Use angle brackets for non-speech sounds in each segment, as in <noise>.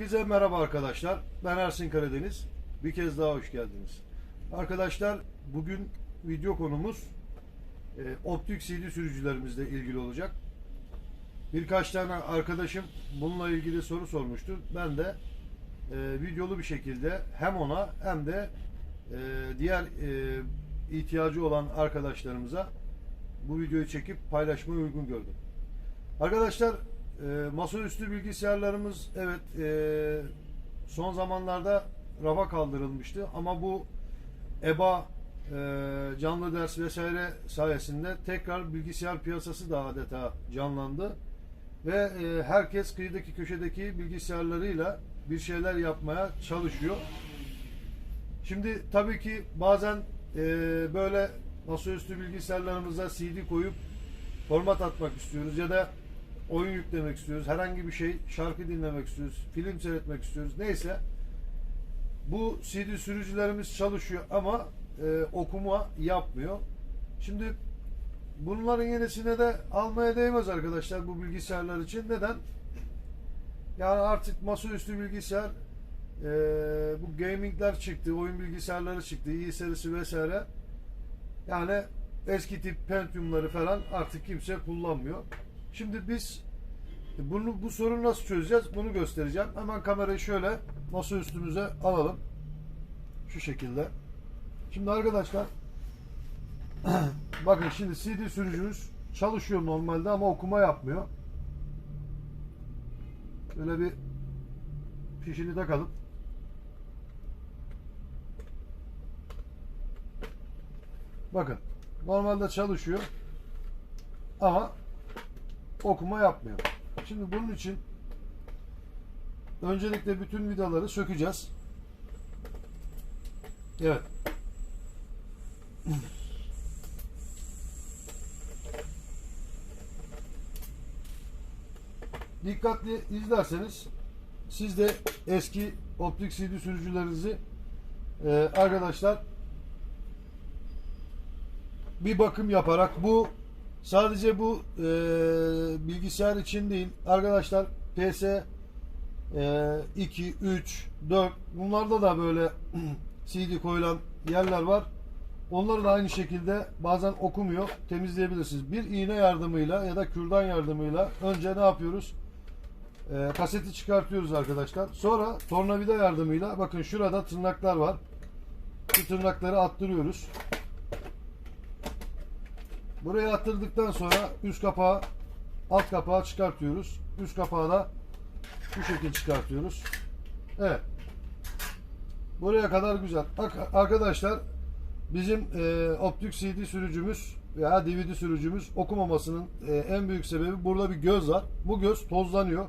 Herkese merhaba arkadaşlar. Ben Ersin Karadeniz. Bir kez daha hoş geldiniz. Arkadaşlar bugün video konumuz e, optik CD sürücülerimizle ilgili olacak. Birkaç tane arkadaşım bununla ilgili soru sormuştu. Ben de e, videolu bir şekilde hem ona hem de e, diğer e, ihtiyacı olan arkadaşlarımıza bu videoyu çekip paylaşmayı uygun gördüm. Arkadaşlar e, masaüstü bilgisayarlarımız evet e, son zamanlarda rafa kaldırılmıştı ama bu EBA e, canlı ders vesaire sayesinde tekrar bilgisayar piyasası da adeta canlandı ve e, herkes kıyıdaki köşedeki bilgisayarlarıyla bir şeyler yapmaya çalışıyor. Şimdi tabii ki bazen e, böyle masaüstü bilgisayarlarımıza CD koyup format atmak istiyoruz ya da oyun yüklemek istiyoruz. Herhangi bir şey, şarkı dinlemek istiyoruz, film seyretmek istiyoruz. Neyse bu CD sürücülerimiz çalışıyor ama e, okuma yapmıyor. Şimdi bunların yenisine de almaya değmez arkadaşlar bu bilgisayarlar için. Neden? Yani artık masaüstü bilgisayar e, bu gamingler çıktı, oyun bilgisayarları çıktı, i serisi vesaire. Yani eski tip Pentium'ları falan artık kimse kullanmıyor. Şimdi biz bunu bu sorunu nasıl çözeceğiz? Bunu göstereceğim. Hemen kamerayı şöyle masa üstümüze alalım. Şu şekilde. Şimdi arkadaşlar <clears throat> bakın şimdi CD sürücümüz çalışıyor normalde ama okuma yapmıyor. Böyle bir fişini takalım. Bakın normalde çalışıyor ama okuma yapmıyor. Şimdi bunun için öncelikle bütün vidaları sökeceğiz. Evet. <clears throat> Dikkatli izlerseniz siz de eski optik CD sürücülerinizi e, arkadaşlar bir bakım yaparak bu sadece bu e, bilgisayar için değil arkadaşlar PS e, 2, 3, 4 bunlarda da böyle <clears throat> CD koyulan yerler var. Onları da aynı şekilde bazen okumuyor. Temizleyebilirsiniz. Bir iğne yardımıyla ya da kürdan yardımıyla önce ne yapıyoruz? E, kaseti çıkartıyoruz arkadaşlar. Sonra tornavida yardımıyla bakın şurada tırnaklar var. Bu tırnakları attırıyoruz. Buraya attırdıktan sonra üst kapağı alt kapağı çıkartıyoruz. Üst kapağı da bu şekilde çıkartıyoruz. Evet. Buraya kadar güzel. Arkadaşlar bizim e, optik CD sürücümüz veya DVD sürücümüz okumamasının e, en büyük sebebi burada bir göz var. Bu göz tozlanıyor.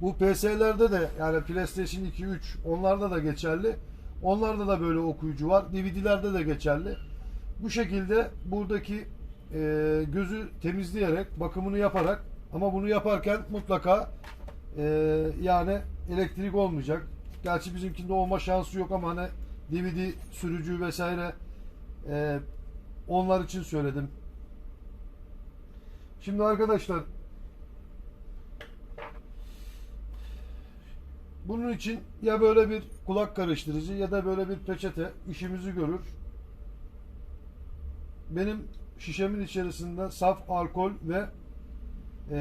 Bu PS'lerde de yani PlayStation 2, 3 onlarda da geçerli. Onlarda da böyle okuyucu var. DVD'lerde de geçerli. Bu şekilde buradaki e, gözü temizleyerek, bakımını yaparak ama bunu yaparken mutlaka e, yani elektrik olmayacak. Gerçi bizimkinde olma şansı yok ama hani DVD sürücü vesaire e, onlar için söyledim. Şimdi arkadaşlar bunun için ya böyle bir kulak karıştırıcı ya da böyle bir peçete işimizi görür. Benim şişemin içerisinde saf alkol ve e,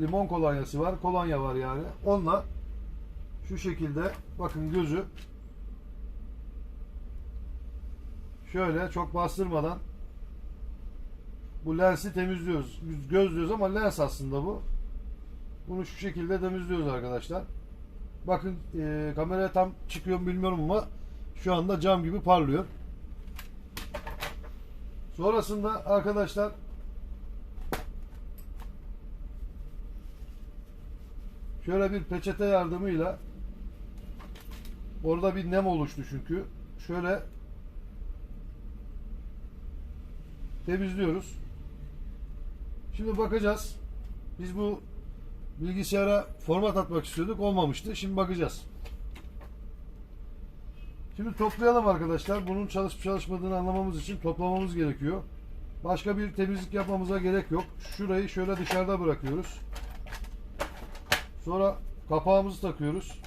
limon kolonyası var. Kolonya var yani. Onunla şu şekilde bakın gözü şöyle çok bastırmadan bu lensi temizliyoruz. Göz diyoruz ama lens aslında bu. Bunu şu şekilde temizliyoruz arkadaşlar. Bakın e, kameraya tam çıkıyor bilmiyorum ama şu anda cam gibi parlıyor. Sonrasında arkadaşlar şöyle bir peçete yardımıyla orada bir nem oluştu çünkü. Şöyle temizliyoruz. Şimdi bakacağız. Biz bu bilgisayara format atmak istiyorduk. Olmamıştı. Şimdi bakacağız. Şimdi toplayalım arkadaşlar. Bunun çalışıp çalışmadığını anlamamız için toplamamız gerekiyor. Başka bir temizlik yapmamıza gerek yok. Şurayı şöyle dışarıda bırakıyoruz. Sonra kapağımızı takıyoruz.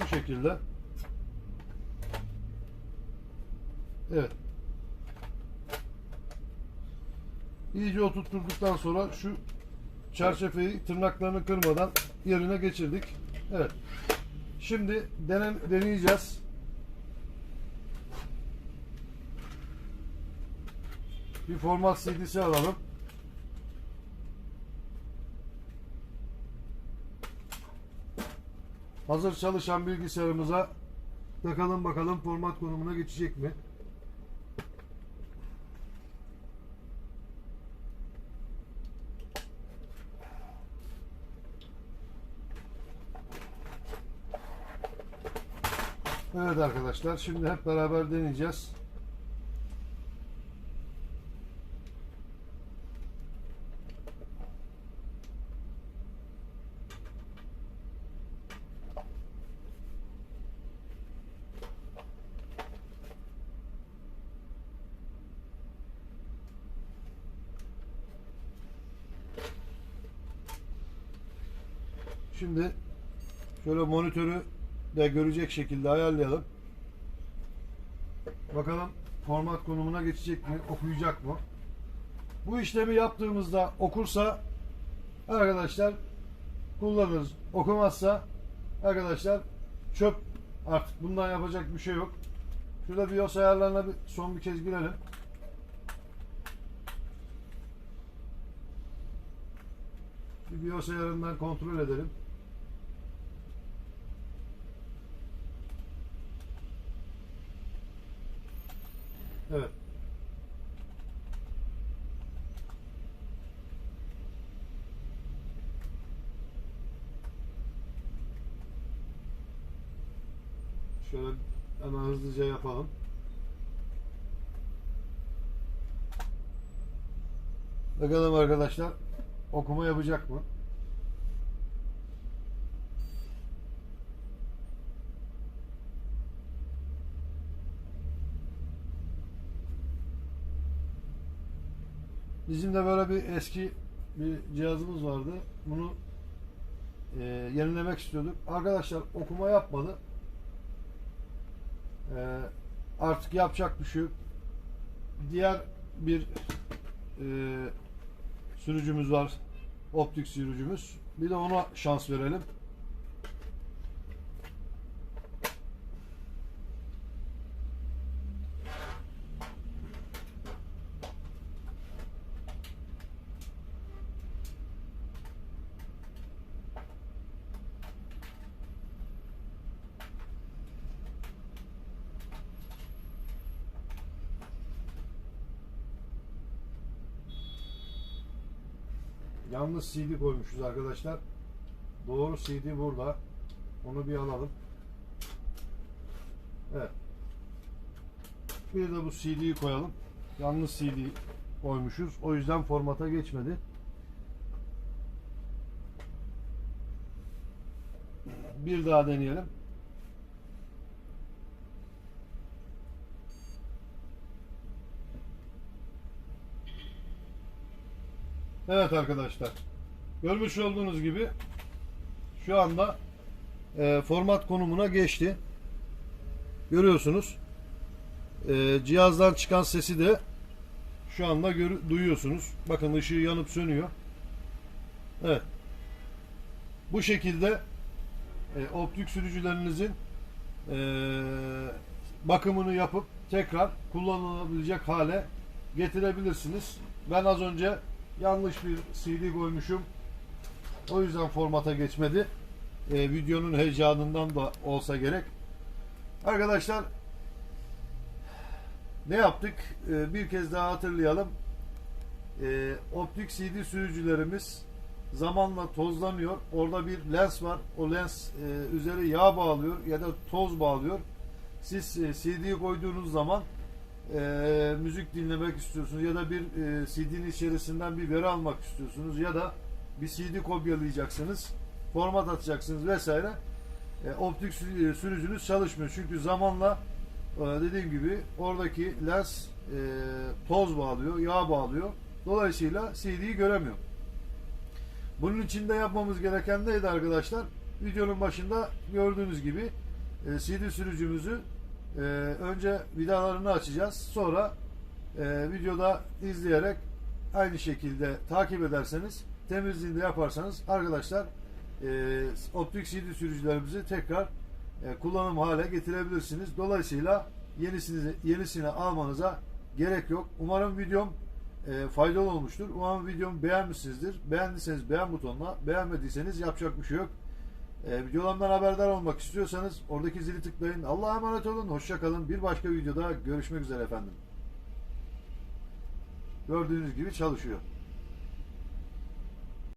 Bu şekilde. Evet. İyice oturtturduktan sonra şu çerçeveyi tırnaklarını kırmadan yerine geçirdik. Evet. Şimdi denen, deneyeceğiz. Bir format CD'si alalım. Hazır çalışan bilgisayarımıza takalım bakalım format konumuna geçecek mi? Evet arkadaşlar şimdi hep beraber deneyeceğiz. Şimdi şöyle monitörü de görecek şekilde ayarlayalım. Bakalım format konumuna geçecek mi, okuyacak mı? Bu işlemi yaptığımızda okursa arkadaşlar kullanırız. Okumazsa arkadaşlar çöp artık bundan yapacak bir şey yok. Şurada BIOS ayarlarına bir, son bir kez girelim. Bir BIOS ayarından kontrol edelim. Evet. Şöyle hemen hızlıca yapalım. Bakalım arkadaşlar okuma yapacak mı? Bizim de böyle bir eski bir cihazımız vardı. Bunu e, yenilemek istiyorduk. Arkadaşlar okuma yapmadı. E, artık yapacak bir şey yok. Diğer bir e, sürücümüz var. Optik sürücümüz. Bir de ona şans verelim. Yalnız CD koymuşuz arkadaşlar. Doğru CD burada. Onu bir alalım. Evet. Bir de bu CD'yi koyalım. Yalnız CD koymuşuz. O yüzden formata geçmedi. Bir daha deneyelim. Evet arkadaşlar. Görmüş olduğunuz gibi şu anda e, format konumuna geçti. Görüyorsunuz. E, cihazdan çıkan sesi de şu anda gör- duyuyorsunuz. Bakın ışığı yanıp sönüyor. Evet. Bu şekilde e, optik sürücülerinizin e, bakımını yapıp tekrar kullanılabilecek hale getirebilirsiniz. Ben az önce yanlış bir CD koymuşum. O yüzden formata geçmedi. E, videonun heyecanından da olsa gerek. Arkadaşlar ne yaptık? E, bir kez daha hatırlayalım. E, optik CD sürücülerimiz zamanla tozlanıyor. Orada bir lens var. O lens e, üzeri yağ bağlıyor ya da toz bağlıyor. Siz e, CD'yi koyduğunuz zaman e, müzik dinlemek istiyorsunuz ya da bir e, CD'nin içerisinden bir veri almak istiyorsunuz ya da bir CD kopyalayacaksınız, format atacaksınız vesaire. E, optik e, sürücünüz çalışmıyor. Çünkü zamanla e, dediğim gibi oradaki lens e, toz bağlıyor, yağ bağlıyor. Dolayısıyla CD'yi göremiyor. Bunun için de yapmamız gereken neydi arkadaşlar? Videonun başında gördüğünüz gibi e, CD sürücümüzü e, önce vidalarını açacağız. Sonra e, videoda izleyerek aynı şekilde takip ederseniz temizliğini de yaparsanız arkadaşlar e, optik CD sürücülerimizi tekrar e, kullanım hale getirebilirsiniz. Dolayısıyla yenisini yenisini almanıza gerek yok. Umarım videom e, faydalı olmuştur. Umarım videomu beğenmişsinizdir. Beğendiyseniz beğen butonuna, beğenmediyseniz yapacak bir şey yok. E, videolarımdan haberdar olmak istiyorsanız oradaki zili tıklayın. Allah'a emanet olun. Hoşça kalın. Bir başka videoda görüşmek üzere efendim. Gördüğünüz gibi çalışıyor.